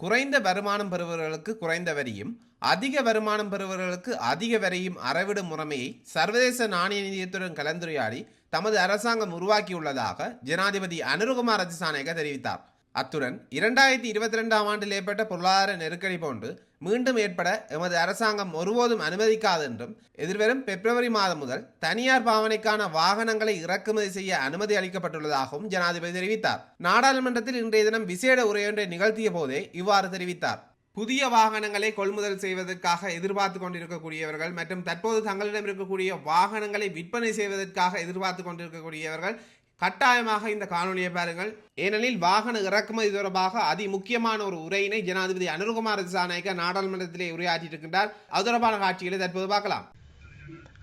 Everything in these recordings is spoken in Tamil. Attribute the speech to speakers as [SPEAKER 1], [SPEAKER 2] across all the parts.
[SPEAKER 1] குறைந்த வருமானம் பெறுபவர்களுக்கு குறைந்த வரியும் அதிக வருமானம் பெறுபவர்களுக்கு அதிக வரியும் அறவிடும் முறைமையை சர்வதேச நாணய நிதியத்துடன் கலந்துரையாடி தமது அரசாங்கம் உருவாக்கியுள்ளதாக ஜனாதிபதி அனுருகுமார் ரஜசானேக தெரிவித்தார். அத்துடன் இரண்டாயிரத்தி இருபத்தி ரெண்டாம் ஆண்டில் ஏற்பட்ட பொருளாதார நெருக்கடி போன்று மீண்டும் ஏற்பட எமது அரசாங்கம் ஒருபோதும் அனுமதிக்காது என்றும் எதிர்வரும் பிப்ரவரி மாதம் முதல் தனியார் பாவனைக்கான வாகனங்களை இறக்குமதி செய்ய அனுமதி அளிக்கப்பட்டுள்ளதாகவும் ஜனாதிபதி தெரிவித்தார். நாடாளுமன்றத்தில் இன்றைய தினம் விசேட உரையொன்றை நிகழ்த்திய போதே இவ்வாறு தெரிவித்தார். புதிய வாகனங்களை கொள்முதல் செய்வதற்காக எதிர்பார்த்து கொண்டிருக்கக்கூடியவர்கள் மற்றும் தற்போது தங்களிடம் இருக்கக்கூடிய வாகனங்களை விற்பனை செய்வதற்காக எதிர்பார்த்து கொண்டிருக்கக்கூடியவர்கள் கட்டாயமாக இந்த காணொலியை பாருங்கள். ஏனெனில் வாகன இறக்குமதி தொடர்பாக அதி முக்கியமான ஒரு உரையினை ஜனாதிபதி அனுருகுமார் திசாநாயக்க நாடாளுமன்றத்திலே உரையாற்றியிருக்கின்றார். அது தொடர்பான காட்சிகளை தற்போது பார்க்கலாம்.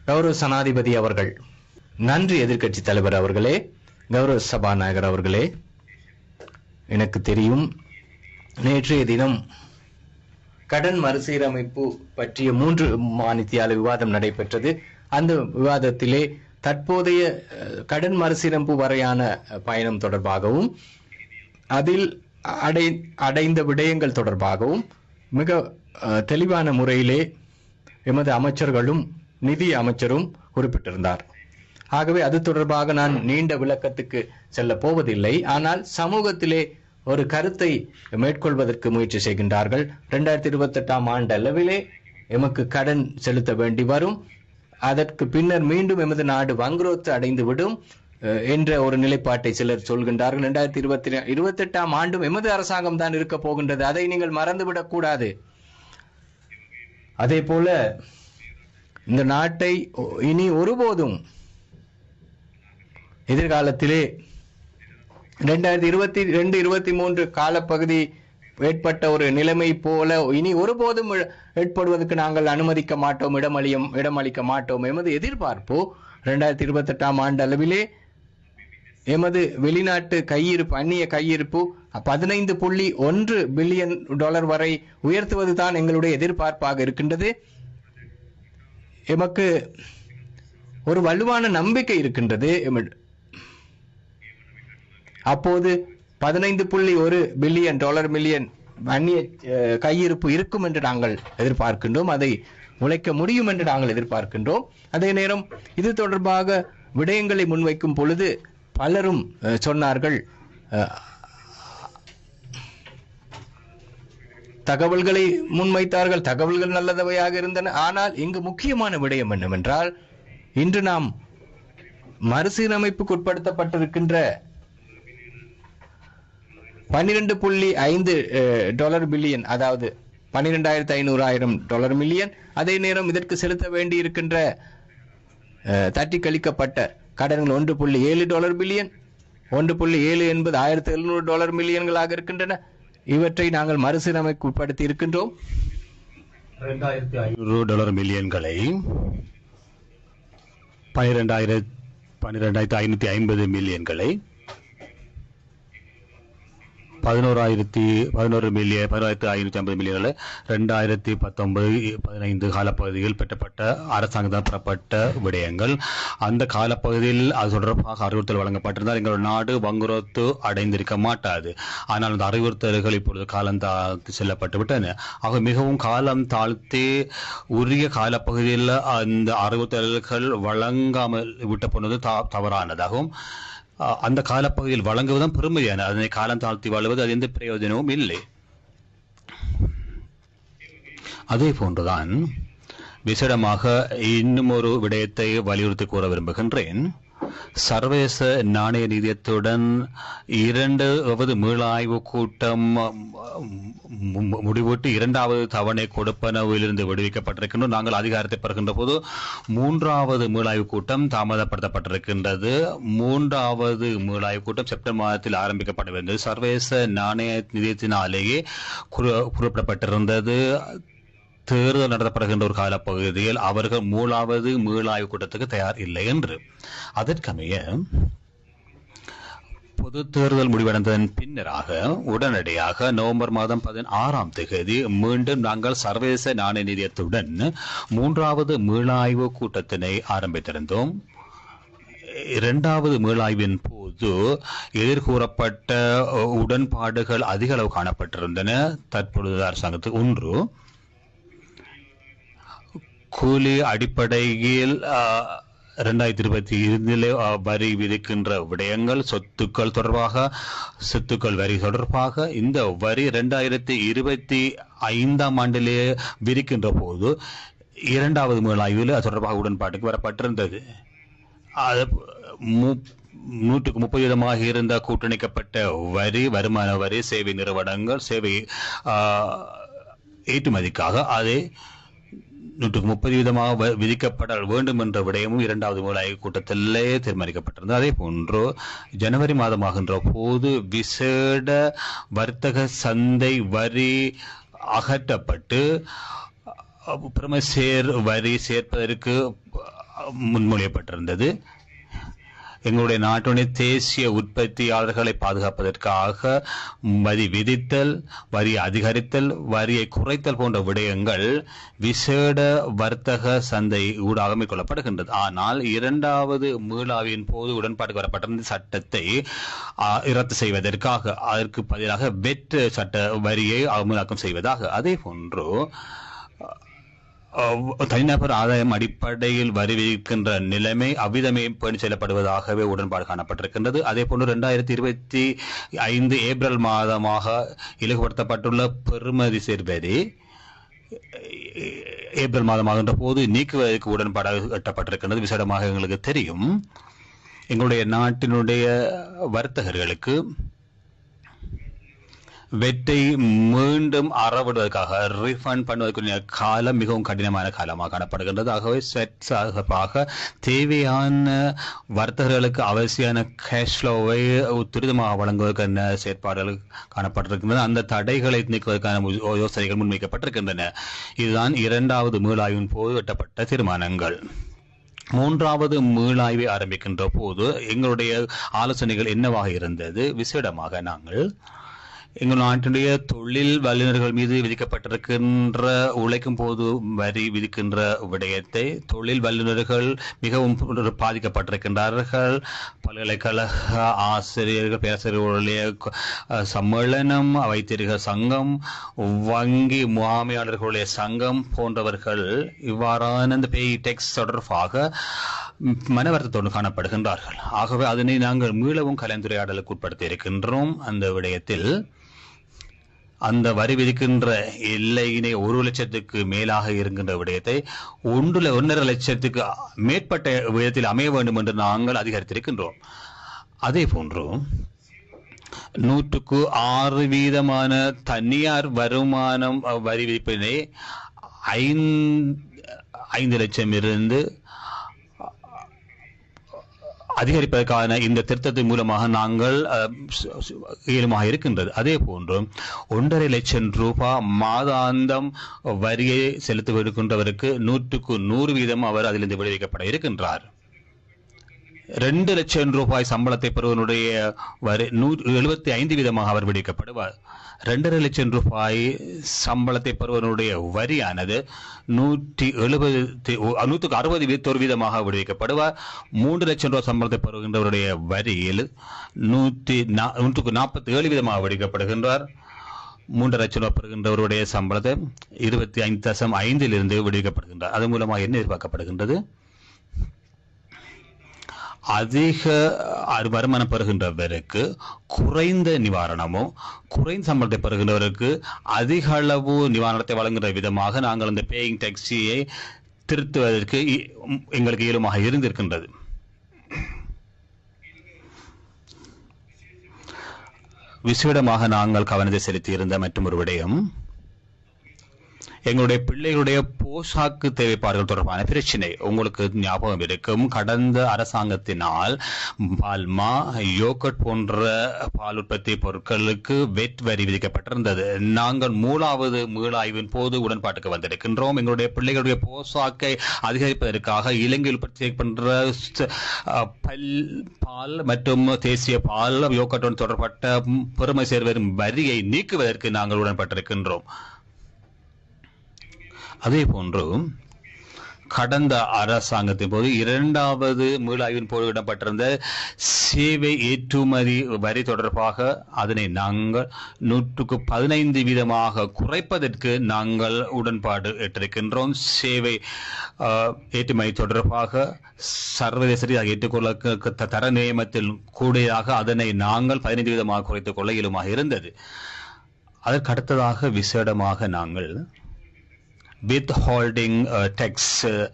[SPEAKER 2] கௌரவ சனாதிபதி அவர்கள் நன்றி எதிர்க்கட்சி தலைவர் அவர்களே கௌரவ சபாநாயகர் அவர்களே. எனக்கு தெரியும் நேற்றைய தினம் கடன் மறுசீரமைப்பு பற்றிய மூன்று மாநித்தியால விவாதம் நடைபெற்றது. அந்த விவாதத்திலே தற்போதைய கடன் மறுசீரமைப்பு வரையான பயணம் தொடர்பாகவும் அதில் அடை அடைந்த விடயங்கள் தொடர்பாகவும் மிக தெளிவான முறையிலே எமது அமைச்சர்களும் நிதி அமைச்சரும் குறிப்பிட்டிருந்தார். ஆகவே அது தொடர்பாக நான் நீண்ட விளக்கத்துக்கு செல்ல போவதில்லை. ஆனால் சமூகத்திலே ஒரு கருத்தை மேற்கொள்வதற்கு முயற்சி செய்கின்றார்கள். இரண்டாயிரத்தி இருபத்தி எட்டாம் ஆண்டு அளவிலே எமக்கு கடன் செலுத்த வேண்டி வரும். அதற்கு பின்னர் மீண்டும் எமது நாடு வங்குரோத்து அடைந்து விடும் என்ற ஒரு நிலைப்பாட்டை சிலர் சொல்கின்றார்கள். இரண்டாயிரத்தி இருபத்தி இருபத்தி எட்டாம் ஆண்டும் எமது அரசாங்கம் தான் இருக்க போகின்றது. அதை நீங்கள் மறந்துவிடக் கூடாது. அதே போல இந்த நாட்டை இனி ஒருபோதும் எதிர்காலத்திலே இரண்டாயிரத்தி இருபத்தி ரெண்டு இருபத்தி மூன்று காலப்பகுதி ஏற்பட்ட ஒரு நிலைமை போல இனி ஒருபோதும் ஏற்படுவதற்கு நாங்கள் அனுமதிக்க மாட்டோம் இடமளியும் இடமளிக்க மாட்டோம். எமது எதிர்பார்ப்பு இரண்டாயிரத்தி இருபத்தி எட்டாம் ஆண்டு அளவிலே எமது வெளிநாட்டு கையிருப்பு அந்நிய கையிருப்பு பதினைந்து புள்ளி ஒன்று பில்லியன் டாலர் வரை உயர்த்துவதுதான் எங்களுடைய எதிர்பார்ப்பாக இருக்கின்றது. எமக்கு ஒரு வலுவான நம்பிக்கை இருக்கின்றது. அப்போது பதினைந்து புள்ளி ஒரு பில்லியன் டாலர் மில்லியன் அந்நிய கையிருப்பு இருக்கும் என்று நாங்கள் எதிர்பார்க்கின்றோம். அதை உழைக்க முடியும் என்று நாங்கள் எதிர்பார்க்கின்றோம். அதே நேரம் இது தொடர்பாக விடயங்களை முன்வைக்கும் பொழுது பலரும் சொன்னார்கள் தகவல்களை முன்வைத்தார்கள் தகவல்கள் நல்லதவையாக இருந்தன. ஆனால் இங்கு முக்கியமான விடயம் என்னவென்றால் இன்று நாம் மறுசீரமைப்புக்கு உட்படுத்தப்பட்டிருக்கின்ற பன்னிரண்டு புள்ளி ஐந்து டாலர் பில்லியன் அதாவது பன்னிரெண்டாயிரத்தி ஐநூறு ஆயிரம் டாலர் மில்லியன் அதே நேரம் இதற்கு செலுத்த வேண்டி இருக்கின்ற தட்டி கழிக்கப்பட்ட கடன்கள் ஒன்று புள்ளி ஏழு டாலர் பில்லியன் ஒன்று புள்ளி ஏழு என்பது ஆயிரத்தி எழுநூறு டாலர் மில்லியன்களாக இருக்கின்றன. இவற்றை நாங்கள் மறுசீரமைக்கு உட்படுத்தி இருக்கின்றோம்
[SPEAKER 3] இரண்டாயிரத்தி ஐநூறு டாலர் மில்லியன்களை பனிரெண்டாயிரத்தி பன்னிரெண்டாயிரத்தி ஐநூற்றி ஐம்பது மில்லியன்களை பதினோராயிரத்தி பதினோரு மில்லியன் பதினோராயிரத்தி ஐநூற்றி ஐம்பது மில்லியனில் ரெண்டாயிரத்தி பத்தொன்பது பதினைந்து காலப்பகுதியில் பெற்றப்பட்ட அரசாங்கத்தால் பெறப்பட்ட விடயங்கள். அந்த காலப்பகுதியில் அது தொடர்பாக அறிவுறுத்தல் வழங்கப்பட்டிருந்தால் எங்கள் நாடு வங்குரோத்து அடைந்திருக்க மாட்டாது. ஆனால் அந்த அறிவுறுத்தல்கள் இப்பொழுது காலம் தாழ்த்தி செல்லப்பட்டு விட்டன. ஆக மிகவும் காலம் தாழ்த்தி உரிய காலப்பகுதியில் அந்த அறிவுறுத்தல்கள் வழங்காமல் விட்ட போனது த- தவறானதாகவும் அந்த காலப்பகுதியில் வழங்குவதும் பெருமையான. அதனை காலம் தாழ்த்தி வாழ்வது அது எந்த பிரயோஜனமும் இல்லை. அதே போன்றுதான் விசேடமாக இன்னும் ஒரு விடயத்தை வலியுறுத்தி கூற விரும்புகின்றேன். சர்வதேச நாணய நிதியத்துடன் இரண்டாவது மீளாய்வு கூட்டம் முடிவுட்டு இரண்டாவது தவணை கொடுப்பனவிலிருந்து விடுவிக்கப்பட்டிருக்கின்றோம். நாங்கள் அதிகாரத்தை பெறுகின்ற போது மூன்றாவது மீளாய்வு கூட்டம் தாமதப்படுத்தப்பட்டிருக்கின்றது. மூன்றாவது மீளாய்வு கூட்டம் செப்டம்பர் மாதத்தில் ஆரம்பிக்கப்பட வேண்டியது சர்வதேச நாணய நிதியத்தினாலேயே குறிப்பிடப்பட்டிருந்தது. தேர்தல் நடத்தப்படுகின்ற ஒரு காலப்பகுதியில் அவர்கள் மூலாவது மீளாய்வு கூட்டத்துக்கு தயார் இல்லை என்று. அதற்கமைய பொது தேர்தல் முடிவடைந்ததன் பின்னராக உடனடியாக நவம்பர் மாதம் பதினாறாம் தேதி மீண்டும் நாங்கள் சர்வதேச நாணய நிதியத்துடன் மூன்றாவது மீளாய்வு கூட்டத்தினை ஆரம்பித்திருந்தோம். இரண்டாவது மீளாய்வின் போது எதிர்கூறப்பட்ட உடன்பாடுகள் அதிக அளவு காணப்பட்டிருந்தன. தற்பொழுது அரசாங்கத்துக்கு ஒன்று கூலி அடிப்படையில் ரெண்டாயிரத்தி இருபத்தி இருந்திலே வரி விதிக்கின்ற விடயங்கள் சொத்துக்கள் தொடர்பாக சொத்துக்கள் வரி தொடர்பாக இந்த வரி ரெண்டாயிரத்தி இருபத்தி ஐந்தாம் ஆண்டிலே விதிக்கின்ற போது இரண்டாவது மேலாய்வில் அது தொடர்பாக உடன்பாட்டுக்கு வரப்பட்டிருந்தது. அது மு- நூற்றுக்கு முப்பது வீதமாக இருந்த கூட்டணிக்கப்பட்ட வரி வருமான வரி சேவை நிறுவனங்கள் சேவை ஏற்றுமதிக்காக அதை நூற்றுக்கு முப்பது வீதமாக வ- விதிக்கப்பட வேண்டும் என்ற விடயமும் இரண்டாவது மூலாய்வு கூட்டத்திலே தீர்மானிக்கப்பட்டிருந்தது. அதே போன்று ஜனவரி மாதமாகின்ற போது விசேட வர்த்தக சந்தை வரி அகற்றப்பட்டு அஹ், பிரமசேர் வரி சேர்ப்பதற்கு முன்மொழியப்பட்டிருந்தது. எங்களுடைய நாட்டுடைய தேசிய உற்பத்தியாளர்களை பாதுகாப்பதற்காக வரி விதித்தல் வரி அதிகரித்தல் வரியை குறைத்தல் போன்ற விடயங்கள் விசேட வர்த்தக சந்தை ஊடாக மேற்கொள்ளப்படுகின்றது. ஆனால் இரண்டாவது மீளாவின் போது உடன்பாடு வரப்பட்ட சட்டத்தை ரத்து செய்வதற்காக அதற்கு பதிலாக வெற்று சட்ட வரியை அமலாக்கம் செய்வதாக. அதே போன்று தனிநபர் ஆதாயம் அடிப்படையில் வரி விதிக்கின்ற நிலைமை அவ்விதமே பேணி செல்லப்படுவதாகவே உடன்பாடு காணப்பட்டிருக்கின்றது. அதே போன்று இரண்டாயிரத்தி இருபத்தி ஐந்து ஏப்ரல் மாதமாக இலகுபடுத்தப்பட்டுள்ள பெறுமதி சேர்வரி ஏப்ரல் மாதமாகின்ற போது நீக்குவதற்கு உடன்பாடாக எட்டப்பட்டிருக்கின்றது. விசேடமாக எங்களுக்கு தெரியும். எங்களுடைய நாட்டினுடைய வர்த்தகர்களுக்கு வெட்டை மீண்டும் அறவிடுவதற்காக ரீஃபண்ட் பண்ணுவதற்குரிய காலம் மிகவும் கடினமான காலமாக காணப்படுகின்றது. ஆகவே செட் தேவையான வர்த்தகர்களுக்கு அவசியமான கேஷ் ஃப்ளோவை துரிதமாக வழங்குவதற்கான செயற்பாடுகள் காணப்பட்டிருக்கின்றன. அந்த தடைகளை நீக்குவதற்கான யோசனைகள் முன்வைக்கப்பட்டிருக்கின்றன. இதுதான் இரண்டாவது மீளாய்வின் போது எட்டப்பட்ட தீர்மானங்கள். மூன்றாவது மீளாய்வை ஆரம்பிக்கின்ற போது எங்களுடைய ஆலோசனைகள் என்னவாக இருந்தது? விசேடமாக நாங்கள் எங்கள் நாட்டினுடைய தொழில் வல்லுநர்கள் மீது விதிக்கப்பட்டிருக்கின்ற உழைக்கும் போது வரி விதிக்கின்ற விடயத்தை தொழில் வல்லுநர்கள் மிகவும் பாதிக்கப்பட்டிருக்கின்றார்கள். பல்கலைக்கழக ஆசிரியர்கள் பேராசிரியர்களுடைய சம்மேளனம் வைத்தியர்கள் சங்கம் வங்கி முகாமையாளர்களுடைய சங்கம் போன்றவர்கள் இவ்வாறான இந்த பேய் டெக்ஸ் தொடர்பாக மன வருத்தத்தோடு காணப்படுகின்றார்கள். ஆகவே அதனை நாங்கள் மீளவும் கலந்துரையாடலுக்கு உட்படுத்தி இருக்கின்றோம் அந்த விடயத்தில் அந்த வரி விதிக்கின்ற எல்லையினை ஒரு லட்சத்துக்கு மேலாக இருக்கின்ற விடயத்தை ஒன்றுல ஒன்றரை லட்சத்துக்கு மேற்பட்ட விதத்தில் அமைய வேண்டும் என்று நாங்கள் அதிகரித்திருக்கின்றோம். அதே போன்று நூற்றுக்கு ஆறு வீதமான தனியார் வருமானம் வரி விதிப்பினை ஐந்து ஐந்து லட்சம் இருந்து அதிகரிப்பதற்கான இந்த திருத்தத்தின் மூலமாக நாங்கள் இயலுமாக இருக்கின்றது. அதே போன்று ஒன்றரை லட்சம் ரூபாய் மாதாந்தம் வரியை செலுத்தவிருக்கின்றவருக்கு நூற்றுக்கு நூறு வீதம் அவர் அதிலிருந்து விடுவிக்கப்பட இருக்கின்றார். ரெண்டு லட்சம் ரூபாய் சம்பளத்தை பெறுவனுடைய வரி நூ எழுபத்தி ஐந்து வீதமாக அவர் விடுவிக்கப்படுவார் ரெண்டரை லட்சம் ரூபாய் சம்பளத்தை பெறுவனுடைய வரியானது நூற்றி எழுபது நூற்றுக்கு அறுபது வீதத்தொரு வீதமாக விடுவிக்கப்படுவார். மூன்று லட்சம் ரூபாய் சம்பளத்தை பெறுகின்றவருடைய வரியில் நூற்றி நா- நூற்றுக்கு நாற்பத்தி ஏழு வீதமாக விடுவிக்கப்படுகின்றார் மூன்று லட்சம் ரூபாய் பெறுகின்றவருடைய சம்பளத்தை இருபத்தி ஐந்து தசம் ஐந்திலிருந்து விடுவிக்கப்படுகின்றார். அது மூலமாக என்ன எதிர்பார்க்கப்படுகின்றது? அதிக வருமானம் பெறுகின்றவருக்கு குறைந்த நிவாரணமோ குறைந்த சம்பளத்தை பெறுகின்றவருக்கு அதிக அளவு நிவாரணத்தை வழங்குகின்ற விதமாக நாங்கள் அந்த பேயிங் டாக்ஸியை திருத்துவதற்கு இ- எங்களுக்கு இயலுமாக இருந்திருக்கின்றது. விசேடமாக நாங்கள் கவனத்தை செலுத்தியிருந்த மற்றும் ஒரு விடயம் எங்களுடைய பிள்ளைகளுடைய போஷாக்கு தேவைப்பாடுகள் தொடர்பான பிரச்சனை உங்களுக்கு ஞாபகம் இருக்கும். கடந்த அரசாங்கத்தினால் பால்மா யோகட் போன்ற பால் உற்பத்தி பொருட்களுக்கு வெட் வரி விதிக்கப்பட்டிருந்தது. நாங்கள் மூலாவது மீளாய்வின் போது உடன்பாட்டுக்கு வந்திருக்கின்றோம். எங்களுடைய பிள்ளைகளுடைய போஷாக்கை அதிகரிப்பதற்காக இலங்கையில் உற்பத்தி செய்யப்படுகின்ற பல் பால் மற்றும் தேசிய பால் யோகட்டுடன் தொடர்பட்ட பெருமை சேர்வரும் வரியை நீக்குவதற்கு நாங்கள் உடன்பட்டிருக்கின்றோம். அதே போன்று கடந்த அரசாங்கத்தின் போது இரண்டாவது மீளாய்வின் போது இடம்பெற்றிருந்த சேவை ஏற்றுமதி வரி தொடர்பாக அதனை நாங்கள் நூற்றுக்கு பதினைந்து வீதமாக குறைப்பதற்கு நாங்கள் உடன்பாடு எட்டிருக்கின்றோம் சேவை ஏற்றுமதி தொடர்பாக சர்வதேச ரீதியாக ஏற்றுக்கொள்ள தர நியமத்தில் கூடியதாக அதனை நாங்கள் பதினைந்து வீதமாக குறைத்துக் கொள்ள இயலுமாக இருந்தது. அதற்கு அடுத்ததாக விசேடமாக நாங்கள் வித் ஹோல்டிங் டெக்ஸ்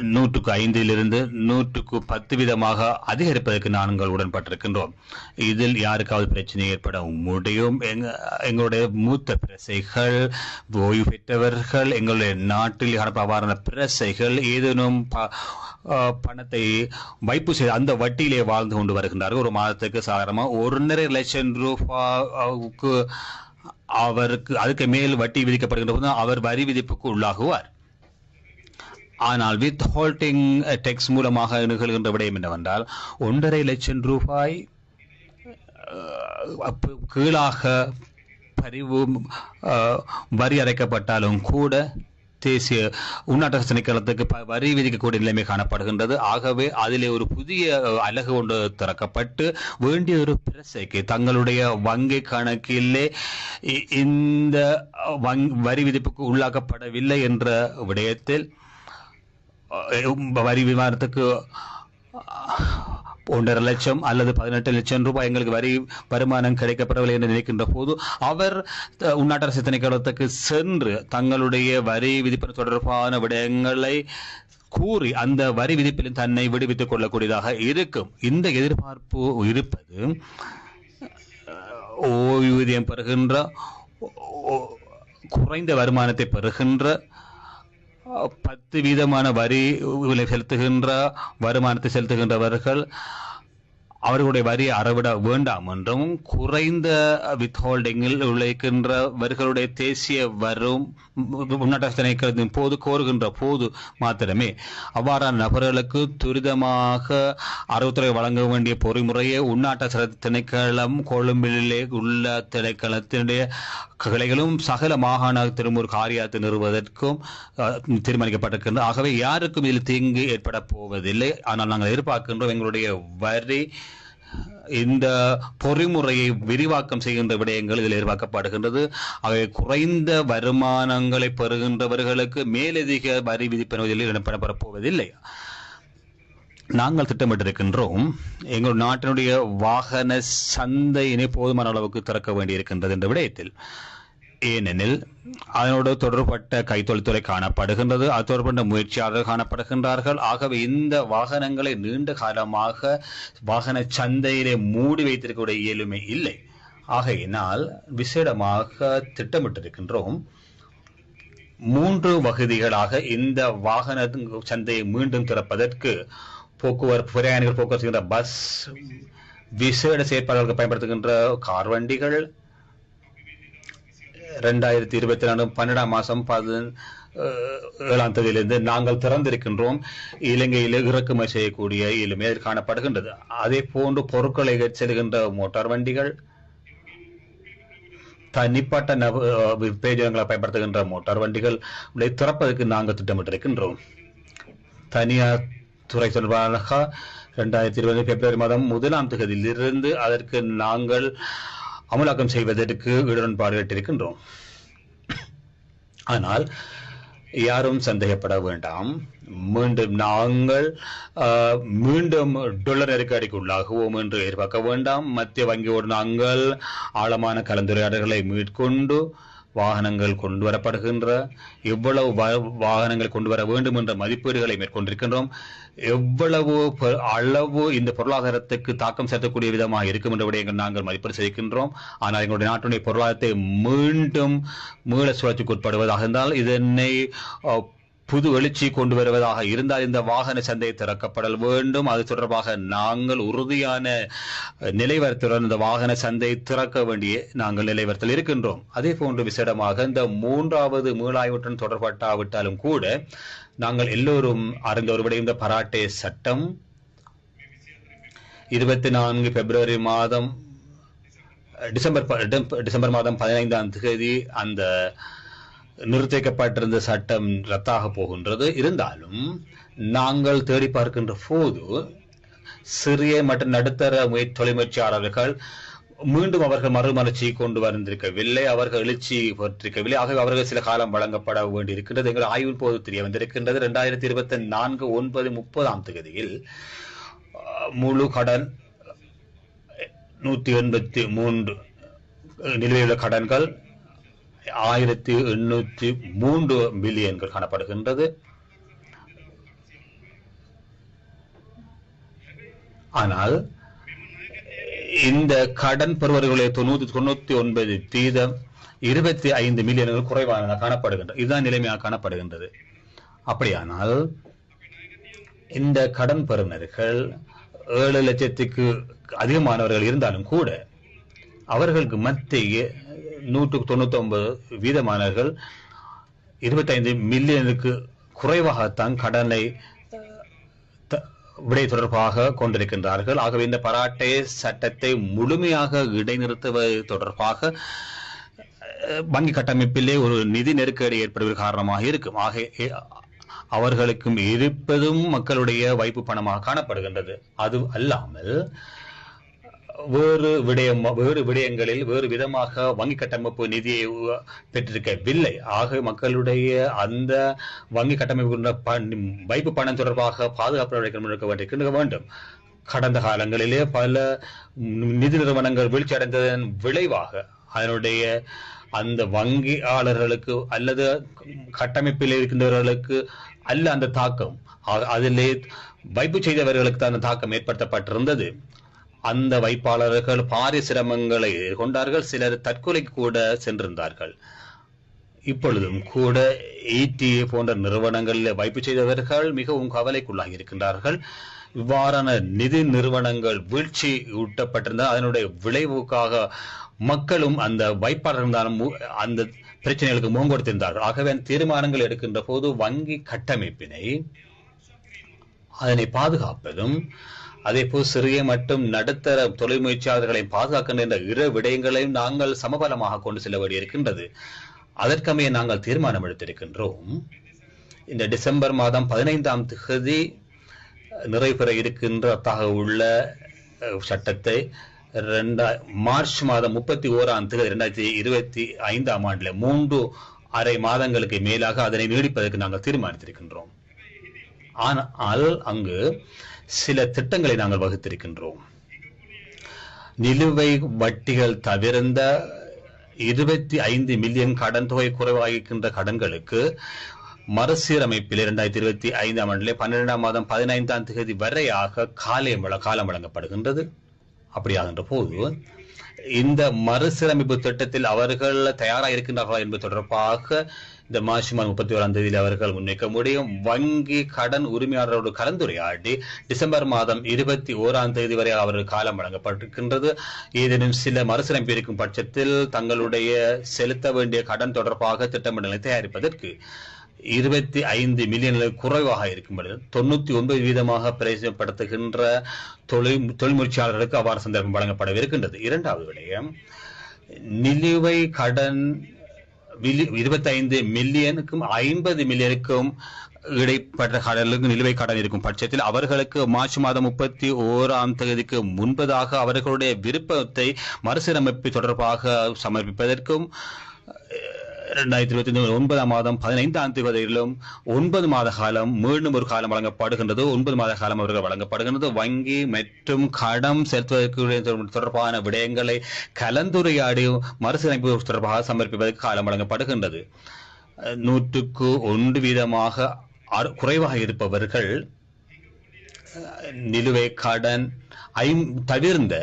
[SPEAKER 3] நூற்றுக்கு ஐந்திலிருந்து நூற்றுக்கு பத்து விதமாக அதிகரிப்பதற்கு நாங்கள் உடன்பட்டிருக்கின்றோம். இதில் யாருக்காவது பிரச்சனை ஏற்பட முடியும்? எங் எங்களுடைய மூத்த பிரசைகள் ஓய்வு பெற்றவர்கள் எங்களுடைய நாட்டில் காணப்படும் பிரசைகள் ஏதேனும் ப- பணத்தை வைப்பு செய்து அந்த வட்டியிலே வாழ்ந்து கொண்டு வருகின்றார்கள். ஒரு மாதத்துக்கு சாதாரணமாக ஒன்றரை லட்சம் ரூபாய்க்கு அவருக்கு அதுக்கு மேல் வட்டி விதிக்கப்படுகின்ற போது அவர் வரி விதிப்புக்கு உள்ளாகுவார். ஆனால் வித் ஹோல்டிங் டெக்ஸ் மூலமாக நிகழ்கின்ற விடயம் என்னவென்றால் ஒன்றரை லட்சம் ரூபாய் கீழாக பரிவு வரி அரைக்கப்பட்டாலும் கூட தேசிய உள்நாட்டு திணைக்களத்துக்கு ப- வரி விதிக்கக்கூடிய நிலைமை காணப்படுகின்றது. ஆகவே அதிலே ஒரு புதிய அலகு ஒன்று திறக்கப்பட்டு வேண்டிய ஒரு பிரசைக்கு தங்களுடைய வங்கி கணக்கிலே இ- இந்த வங்- வரி விதிப்புக்கு உள்ளாக்கப்படவில்லை என்ற விடயத்தில் வரி விமானத்துக்கு ஒன்றரை லட்சம் அல்லது பதினெட்டு லட்சம் ரூபாய் எங்களுக்கு வரி வருமானம் கிடைக்கப்படவில்லை என்று நினைக்கின்ற போது அவர் த- திணைக்களத்துக்கு சென்று தங்களுடைய வரி விதிப்பு தொடர்பான விடயங்களை கூறி அந்த வரி விதிப்பிலும் தன்னை விடுவித்துக் கொள்ளக்கூடியதாக இருக்கும். இந்த எதிர்பார்ப்பு இருப்பது ஓய்வூதியம் பெறுகின்ற குறைந்த வருமானத்தை பெறுகின்ற பத்து வீதமான வரி செலுத்துகின்ற வருமானத்தை செலுத்துகின்றவர்கள் அவர்களுடைய வரியை அறவிட வேண்டாம் என்றும் குறைந்த வித்ஹோல்டிங்கில் உழைக்கின்றவர்களுடைய தேசிய வரும் உள்நாட்டு திணைக்களத்தின் போது கோருகின்ற போது மாத்திரமே அவ்வாறான நபர்களுக்கு துரிதமாக அறவுத்துறை வழங்க வேண்டிய பொறிமுறையை உள்நாட்ட திணைக்களம் கொழும்பிலே உள்ள திணைக்களத்தினுடைய கிளைகளும் சகல மாகாண திருமூர் காரியத்தை நிறுவதற்கும் தீர்மானிக்கப்பட்டிருக்கின்றது. ஆகவே யாருக்கும் இதில் தீங்கு ஏற்பட போவதில்லை. ஆனால் நாங்கள் எதிர்பார்க்கின்றோம் எங்களுடைய வரி இந்த பொறிமுறையை விரிவாக்கம் செய்கின்ற விடயங்கள் இதில் எதிர்பார்க்கப்படுகின்றது. அவை குறைந்த வருமானங்களை பெறுகின்றவர்களுக்கு மேலதிக வரி விதிப்பதில் இடம்பெறப் போவதில்லை. நாங்கள் திட்டமிட்டிருக்கின்றோம். எங்கள் நாட்டினுடைய வாகன சந்தையினை போதுமான அளவுக்கு திறக்க வேண்டியிருக்கின்றது என்ற விடயத்தில். ஏனெனில் அதனோடு தொடர்பட்ட கைத்தொழில்துறை காணப்படுகின்றது. அது தொடர்பட்ட முயற்சியாளர்கள் காணப்படுகின்றார்கள். ஆகவே இந்த வாகனங்களை நீண்ட காலமாக வாகன சந்தையிலே மூடி வைத்திருக்கக்கூடிய இயலுமை இல்லை. ஆகையினால் விசேடமாக திட்டமிட்டிருக்கின்றோம். மூன்று வகுதிகளாக இந்த வாகன சந்தையை மீண்டும் திறப்பதற்கு போக்குவரத்து பிரயாணிகள் போக்குவரத்து பஸ் விசேட செயற்பாடுகளுக்கு பயன்படுத்துகின்ற கார் வண்டிகள். ரெண்டாயிரத்தி இருபத்தி நாலு பன்னெண்டாம் மாதம் பதின ஏழாம் தேதியிலிருந்து நாங்கள் திறந்திருக்கின்றோம். இலங்கையில் இறக்குமதி செய்யக்கூடிய இலுமே காணப்படுகின்றது. அதே போன்று பொருட்களை செல்கின்ற மோட்டார் வண்டிகள் தனிப்பட்ட நப அஹ், பிரயோஜனங்களை பயன்படுத்துகின்ற மோட்டார் வண்டிகள் திறப்பதற்கு நாங்கள் திட்டமிட்டிருக்கின்றோம். தனியார் துறை தொடர்பாக இரண்டாயிரத்தி இருபது பிப்ரவரி மாதம் முதலாம் தேதியிலிருந்து அதற்கு நாங்கள் அமலாக்கம் செய்வதற்கு உடன்பாடு எட்டிருக்கின்றோம் ஆனால் யாரும் சந்தேகப்பட வேண்டாம். மீண்டும் நாங்கள் மீண்டும் டொலர் நெருக்கடிக்கு உள்ளாகுவோம் என்று எதிர்பார்க்க வேண்டாம். மத்திய வங்கியோடு நாங்கள் ஆழமான கலந்துரையாடல்களை மேற்கொண்டு வாகனங்கள் கொண்டு வரப்படுகின்ற எவ்வளவு வ- வாகனங்கள் கொண்டு வர வேண்டும் என்ற மதிப்பீடுகளை மேற்கொண்டிருக்கின்றோம். எவ்வளவு பொ- அளவு இந்த பொருளாதாரத்துக்கு தாக்கம் செலுத்தக்கூடிய விதமாக இருக்கும் என்ற விடயங்கள் நாங்கள் மதிப்பீடு செய்கின்றோம். ஆனால் எங்களுடைய நாட்டுடைய பொருளாதாரத்தை மீண்டும் மீள சுழற்சிக்கு உட்படுவதாக இருந்தால் இதனை புது எழுச்சி கொண்டு வருவதாக இருந்தால் இந்த வாகன சந்தை திறக்கப்படல் வேண்டும். அது தொடர்பாக நாங்கள் உறுதியான நிலைவரத்துடன் இந்த வாகன சந்தை திறக்க வேண்டிய நாங்கள் நிலைவரத்தில் இருக்கின்றோம். அதே போன்று விசேடமாக இந்த மூன்றாவது மீளாய்வுடன் தொடர்பட்டாவிட்டாலும் கூட நாங்கள் எல்லோரும் அறிந்த ஒரு இந்த பராட்டே சட்டம் இருபத்தி நான்கு பிப்ரவரி மாதம் டிசம்பர் ப- டிசம்பர் டிசம்பர் மாதம் பதினைந்தாம் தேதி அந்த நிறுத்திக்கப்பட்டிருந்த சட்டம் ரத்தாக போகின்றது. இருந்தாலும் நாங்கள் தேடி பார்க்கின்ற போது சிறிய மற்றும் நடுத்தர தொலைமுயற்சியாளர்கள் மீண்டும் அவர்கள் மறுமலர்ச்சி கொண்டு வந்திருக்கவில்லை. அவர்கள் எழுச்சி பெற்றிருக்கவில்லை. ஆகவே அவர்கள் சில காலம் வழங்கப்பட வேண்டியிருக்கின்றது. எங்கள் ஆய்வின் போது தெரிய வந்திருக்கின்றது. இரண்டாயிரத்தி இருபத்தி நான்கு ஒன்பது முப்பதாம் தேதியில் முழு கடன் நூத்தி எண்பத்தி மூன்று நிலுவையுள்ள கடன்கள் ஆயிரத்தி எண்ணூற்றி மூன்று மில்லியன்கள் காணப்படுகின்றது. ஆனால் இந்த கடன் பெறுவர்களுடைய தொண்ணூத்தி தொண்ணூத்தி ஒன்பது வீதம் இருபத்தி ஐந்து மில்லியன்கள் குறைவான காணப்படுகின்றது இதுதான் நிலைமையாக காணப்படுகின்றது. அப்படியானால் இந்த கடன் பெறுநர்கள் ஏழு லட்சத்துக்கு அதிகமானவர்கள் இருந்தாலும் கூட அவர்களுக்கு மத்திய நூற்றுக்கு தொண்ணூத்தொன்பது வீதமானவர்கள் இருபத்தைந்து மில்லியனுக்கு குறைவாகத்தான் கடனை த- விடை தொடர்பாக கொண்டிருக்கின்றார்கள். ஆகவே இந்த பராட்டை சட்டத்தை முழுமையாக இடைநிறுத்துவது தொடர்பாக வங்கி கட்டமைப்பிலே ஒரு நிதி நெருக்கடி ஏற்படுவது காரணமாக இருக்கும். ஆக அவர்களுக்கும் இருப்பதும் மக்களுடைய வைப்பு பணமாக காணப்படுகின்றது. அது அல்லாமல் வேறு விடயம் வேறு விடயங்களில் வேறு விதமாக வங்கி கட்டமைப்பு நிதியை உ- பெற்றிருக்கவில்லை. ஆக மக்களுடைய அந்த வங்கி கட்டமைப்பு வைப்பு பணம் தொடர்பாக பாதுகாப்பு நடவடிக்கை எடுக்க வேண்டும். கடந்த காலங்களிலே பல நிதி நிறுவனங்கள் வீழ்ச்சி அடைந்ததன் விளைவாக அதனுடைய அந்த வங்கியாளர்களுக்கு அல்லது கட்டமைப்பில் இருக்கின்றவர்களுக்கு அல்ல அந்த தாக்கம். அதிலே வைப்பு செய்தவர்களுக்கு தான் அந்த தாக்கம் ஏற்படுத்தப்பட்டிருந்தது. அந்த வைப்பாளர்கள் பாரிய சிரமங்களை கொண்டார்கள். சிலர் தற்கொலை கூட சென்றிருந்தார்கள். இப்பொழுதும் கூட ஈடிஏ போன்ற நிறுவனங்களில் வைப்பு செய்தவர்கள் மிகவும் கவலைக்குள்ளாகி இருக்கின்றார்கள். இவ்வாறான நிதி நிறுவனங்கள் வீழ்ச்சி ஊட்டப்பட்டிருந்தால் அதனுடைய விளைவுக்காக மக்களும் அந்த வைப்பாளர்கள் தான் மு- அந்த பிரச்சனைகளுக்கு முகம் கொடுத்திருந்தார்கள் ஆகவே அந்த தீர்மானங்கள் எடுக்கின்ற போது வங்கி கட்டமைப்பினை அதனை பாதுகாப்பதும் அதே போல் சிறிய மற்றும் நடுத்தர தொழில் முயற்சியாளர்களை பாதுகாக்கின்ற இரு விடயங்களையும் நாங்கள் சமபலமாக கொண்டு செல்ல வேண்டியிருக்கின்றது அதற்கமைய நாங்கள் தீர்மானம் எடுத்திருக்கின்றோம். இந்த டிசம்பர் மாதம் பதினைந்தாம் தேதி நிறைவு இருக்கின்றதாக உள்ள சட்டத்தை ரெண்டா மார்ச் மாதம் முப்பத்தி ஓராம் தேதி ரெண்டாயிரத்தி இருபத்தி ஐந்தாம் ஆண்டுல மூன்று அரை மாதங்களுக்கு மேலாக அதனை நீடிப்பதற்கு நாங்கள் தீர்மானித்திருக்கின்றோம். ஆனால் அங்கு சில திட்டங்களை நாங்கள் வகுத்திருக்கின்றோம். நிலுவை வட்டிகள் தவிர்ந்த இருபத்தி ஐந்து மில்லியன் கடன் தொகை குறைவாகின்ற கடன்களுக்கு மறுசீரமைப்பில் இரண்டாயிரத்தி இருபத்தி ஐந்தாம் ஆண்டிலே பன்னிரெண்டாம் மாதம் பதினைந்தாம் தேதி வரையாக காலம் காலம் வழங்கப்படுகின்றது. அப்படியாகின்ற போது இந்த மறுசீரமைப்பு திட்டத்தில் அவர்கள் தயாராக இருக்கின்றார்களா என்பது தொடர்பாக இந்த மார்ச் மாதம் முப்பத்தி ஓராம் தேதியில் அவர்கள் முன்வைக்க முடியும். வங்கி கடன் உரிமையாளரோடு கலந்துரையாடி டிசம்பர் மாதம் இருபத்தி ஓராம் தேதி வரை அவர்கள் காலம் வழங்கப்பட்டிருக்கின்றது. ஏதேனும் சில மறுசீரமைப்பு இருக்கும் பட்சத்தில் தங்களுடைய செலுத்த வேண்டிய கடன் தொடர்பாக திட்டமிடலை தயாரிப்பதற்கு இருபத்தி ஐந்து மில்லியன் குறைவாக இருக்கும்படி தொண்ணூத்தி ஒன்பது வீதமாக பிரயோஜனப்படுத்துகின்ற தொழில் தொழில்முயற்சியாளர்களுக்கு அவ்வாறு சந்தர்ப்பம் வழங்கப்படவிருக்கின்றது. இரண்டாவது விடயம் நிலுவை கடன் இருபத்தி ஐந்து மில்லியனுக்கும் ஐம்பது மில்லியனுக்கும் இடைப்பட்ட கடலுக்கு நிலுவை கடன் இருக்கும் பட்சத்தில் அவர்களுக்கு மார்ச் மாதம் முப்பத்தி ஓராம் தேதிக்கு முன்பதாக அவர்களுடைய விருப்பத்தை மறுசீரமைப்பு தொடர்பாக சமர்ப்பிப்பதற்கும் இரண்டாயிரத்தி இருபத்தி ஒன்பதாம் மாதம் பதினைந்தாம் தேதியிலும் ஒன்பது மாத காலம் மீண்டும் ஒரு காலம் வழங்கப்படுகின்றது. ஒன்பது மாத காலம் அவர்கள் வழங்கப்படுகின்றது. வங்கி மற்றும் கடன் செலுத்துவதற்கு தொடர்பான விடயங்களை கலந்துரையாடி மறுசீரமைப்பு தொடர்பாக சமர்ப்பிப்பதற்கு காலம் வழங்கப்படுகின்றது. அஹ், நூற்றுக்கு ஒன்று வீதமாக குறைவாக இருப்பவர்கள் நிலுவை கடன் ஐம் தவிர்ந்த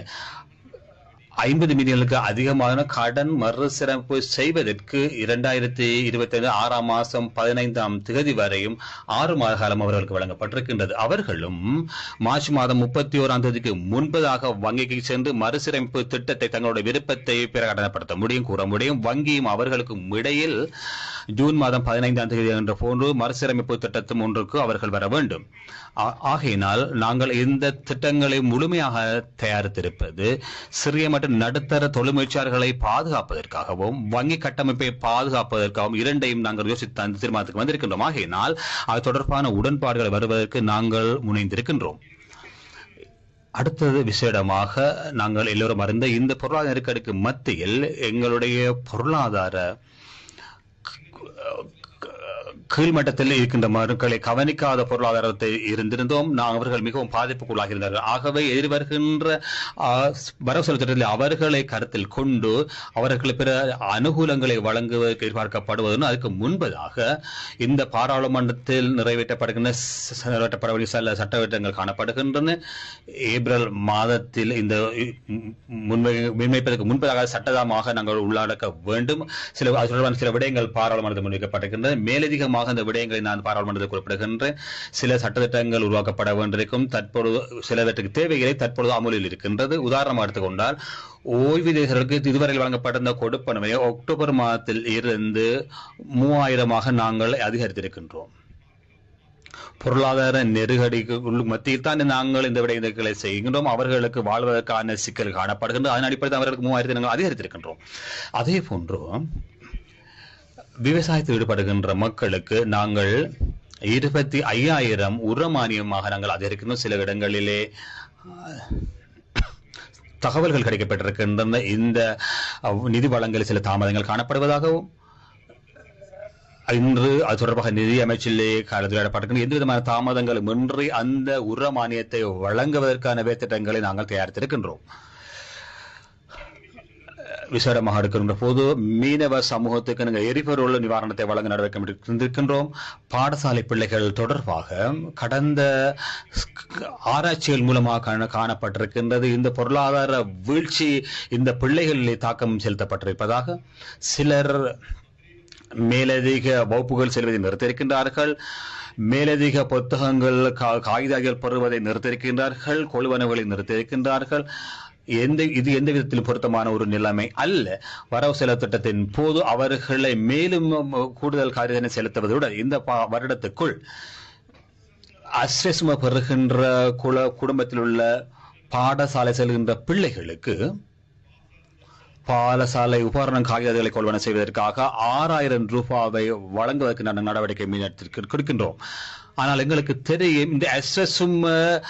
[SPEAKER 3] ஐம்பது மில்லியனுக்கு அதிகமான கடன் மறுசீரமைப்பு செய்வதற்கு இரண்டாயிரத்தி இருபத்தி ஐந்து ஆறாம் மாதம் பதினைந்தாம் தேதி வரையும் ஆறு மாத காலம் அவர்களுக்கு வழங்கப்பட்டிருக்கின்றது. அவர்களும் மார்ச் மாதம் முப்பத்தி ஓராம் தேதிக்கு முன்பதாக வங்கிக்கு சென்று மறுசீரமைப்பு திட்டத்தை தங்களுடைய விருப்பத்தை பிரகடனப்படுத்த முடியும் கூற முடியும். வங்கியும் அவர்களுக்கும் இடையில் ஜூன் மாதம் பதினைந்தாம் தேதி என்ற போன்று மறுசீரமைப்பு திட்டத்தும் ஒன்றுக்கு அவர்கள் வர வேண்டும். ஆகையினால் நாங்கள் இந்த திட்டங்களை முழுமையாக தயாரித்திருப்பது சிறிய மற்றும் நடுத்தர தொழில்முயற்சியாளர்களை பாதுகாப்பதற்காகவும் வங்கி கட்டமைப்பை பாதுகாப்பதற்காகவும் இரண்டையும் நாங்கள் யோசித்து அந்த தீர்மானத்துக்கு வந்திருக்கின்றோம். ஆகையினால் அது தொடர்பான உடன்பாடுகள் வருவதற்கு நாங்கள் முனைந்திருக்கின்றோம். அடுத்தது விசேடமாக நாங்கள் எல்லோரும் அறிந்த இந்த பொருளாதார நெருக்கடிக்கு மத்தியில் எங்களுடைய பொருளாதார கீழ்மட்டத்தில் இருக்கின்ற மனுக்களை கவனிக்காத பொருளாதாரத்தை இருந்திருந்தோம். நான் அவர்கள் மிகவும் பாதிப்புக்குள்ளாகியிருந்தார்கள். ஆகவே எதிர்வருகின்ற வரவு செலவு திட்டத்தில் அவர்களை கருத்தில் கொண்டு அவர்கள் பிற அனுகூலங்களை வழங்குவதற்கு எதிர்பார்க்கப்படுவதுன்னு அதுக்கு முன்பதாக இந்த பாராளுமன்றத்தில் நிறைவேற்றப்படுகின்ற ச- சில சட்டத்திட்டங்கள் காணப்படுகின்றன. ஏப்ரல் மாதத்தில் இந்த முன்வை முன்வைப்பதற்கு முன்பதாக சட்டதமாக நாங்கள் உள்ளடக்க வேண்டும். சில அது தொடர்பான சில விடயங்கள் பாராளுமன்றத்தில் முன்வைக்கப்பட்டிருக்கின்றன. மேலதிகமாக இந்த விடயங்களை நான் பாராளுமன்றத்தில் குறிப்பிடுகின்றேன். சில சட்டத்திட்டங்கள் உருவாக்கப்பட வேண்டியிருக்கும். தற்பொழுது சிலவற்றுக்கு தேவைகளை தற்பொழுது அமுலில் இருக்கின்றது. உதாரணமாக எடுத்துக்கொண்டால் ஓய்வூதியர்களுக்கு இதுவரையில் வழங்கப்பட்டிருந்த கொடுப்பனவை அக்டோபர் மாதத்தில் இருந்து மூவாயிரமாக நாங்கள் அதிகரித்திருக்கின்றோம். பொருளாதார நெருக்கடிக்கு மத்தியில் தான் நாங்கள் இந்த விடயங்களை செய்கின்றோம். அவர்களுக்கு வாழ்வதற்கான சிக்கல் காணப்படுகின்றது. அதன் அடிப்படையில் அவர்களுக்கு மூவாயிரத்தி நாங்கள் அதிகரித்திருக்கின்றோம். அதே போன்று விவசாயத்தில் ஈடுபடுகின்ற மக்களுக்கு நாங்கள் இருபத்தி ஐயாயிரம் உரமானியமாக நாங்கள் அதிகரிக்கணும். சில இடங்களிலே தகவல்கள் கிடைக்கப்பட்டிருக்கின்றன. இந்த நிதி வளங்களில் சில தாமதங்கள் காணப்படுவதாகவும் இன்று அது தொடர்பாக நிதி அமைச்சிலே எந்த விதமான தாமதங்களும் இன்றி அந்த உர மானியத்தை வழங்குவதற்கான வேத்திட்டங்களை நாங்கள் தயாரித்திருக்கின்றோம். விசேடமாக எடுக்கின்ற போது மீனவ சமூகத்துக்கு நாங்கள் எரிபொருள் நிவாரணத்தை வழங்க நடவடிக்கை எடுத்திருக்கின்றோம். பாடசாலை பிள்ளைகள் தொடர்பாக கடந்த ஆராய்ச்சிகள் மூலமாக காண- காணப்பட்டிருக்கின்றது. இந்த பொருளாதார வீழ்ச்சி இந்த பிள்ளைகளிலே தாக்கம் செலுத்தப்பட்டிருப்பதாக சிலர் மேலதிக வகுப்புகள் செல்வதை நிறுத்தியிருக்கின்றார்கள். மேலதிக புத்தகங்கள் கா- காகிதங்கள் பெறுவதை நிறுத்தியிருக்கின்றார்கள். கொள்வனவுகளை நிறுத்தியிருக்கின்றார்கள். எந்த இது எந்த விதத்தில் பொருத்தமான ஒரு நிலைமை அல்ல. வரவு செலவு திட்டத்தின் போது அவர்களை மேலும் கூடுதல் காரியதனை செலுத்துவதுடன் இந்த பா- வருடத்துக்குள் அஸ்ரஸ்ம பெறுகின்ற குல குடும்பத்தில் உள்ள பாடசாலை செல்கின்ற பிள்ளைகளுக்கு பாலசாலை உபகரணம் காகிதங்களை கொள்வன செய்வதற்காக ஆறாயிரம் ரூபாவை வழங்குவதற்கு நடவடிக்கை மீனெடுத்திருக்க- கொடுக்கின்றோம். ஆனால் எங்களுக்கு தெரியும் இந்த எஸ்எஸ்எம்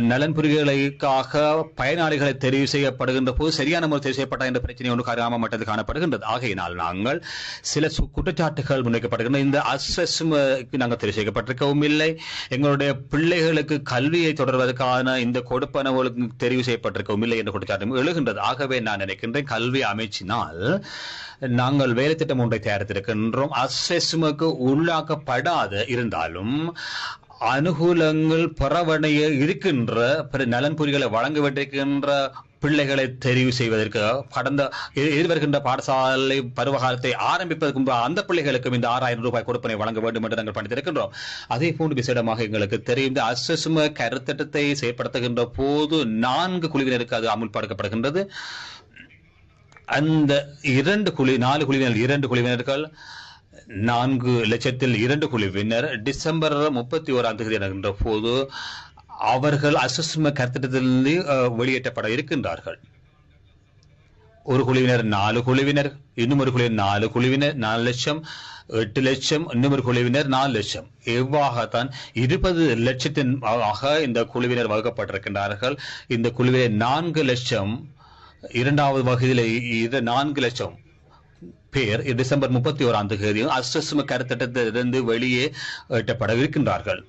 [SPEAKER 3] நலன்புரிகளுக்காக பயனாளிகளை தெரிவு செய்யப்படுகின்ற போது சரியான முறை தெரிவு செய்யப்பட்ட என்ற பிரச்சனை ஒன்று கிராம மட்டத்தில் காணப்படுகின்றது. ஆகையினால் நாங்கள் சில சு- குற்றச்சாட்டுகள் முன்வைக்கப்படுகின்றன. இந்த அஸ்எஸ்எம் நாங்கள் தெரிவு செய்யப்பட்டிருக்கவும் இல்லை. எங்களுடைய பிள்ளைகளுக்கு கல்வியை தொடர்வதற்கான இந்த கொடுப்பனவுகளுக்கு தெரிவு செய்யப்பட்டிருக்கவும் இல்லை என்ற குற்றச்சாட்டும் எழுகின்றது. ஆகவே நான் நினைக்கின்றேன் கல்வி அமைச்சினால் நாங்கள் வேலை திட்டம் ஒன்றை தயாரித்திருக்கின்றோம். அஸ்எஸ்முக்கு உள்ளாக்கப்படாத இருந்தாலும் அனுகூலங்கள் பரவணைய இருக்கின்ற பிற நலன்புரிகளை வழங்கப்பட்டிருக்கின்ற பிள்ளைகளை தெரிவு செய்வதற்கு கடந்த எ- எதிர்வருகின்ற பாடசாலை பருவகாலத்தை ஆரம்பிப்பதற்கு முன்பு அந்த பிள்ளைகளுக்கும் இந்த ஆறாயிரம் ரூபாய் கொடுப்பனை வழங்க வேண்டும் என்று நாங்கள் பணித்திருக்கின்றோம். அதே போன்று விசேடமாக எங்களுக்கு தெரியும் அசுசும கருத்திட்டத்தை செயற்படுத்துகின்ற போது நான்கு குழுவினருக்கு அது அமுல்படுத்தப்படுகின்றது. அந்த இரண்டு குழு நாலு குழுவினர் இரண்டு குழுவினர்கள் நான்கு லட்சத்தில் இரண்டு குழுவினர். டிசம்பர் முப்பத்தி ஓராம் தேதி என்கின்ற போது அவர்கள் அசஸ்ம கருத்திட்டத்திலிருந்து வெளியேற்றப்பட இருக்கின்றார்கள். ஒரு குழுவினர் நாலு குழுவினர் இன்னும் ஒரு குழுவினர் நாலு குழுவினர் நாலு லட்சம் எட்டு லட்சம் இன்னும் ஒரு குழுவினர் நாலு லட்சம். எவ்வாகத்தான் இருபது லட்சத்தின் ஆக இந்த குழுவினர் வகுக்கப்பட்டிருக்கின்றார்கள். இந்த குழுவினர் நான்கு லட்சம் இரண்டாவது வகையில் இது நான்கு லட்சம் பேர். டிசம்பர் முப்பத்தி ஓராம் தேதியும் அஸ்வஸ்ம கருத்திட்டத்திலிருந்து வெளியே எட்டப்பட இருக்கின்றார்கள்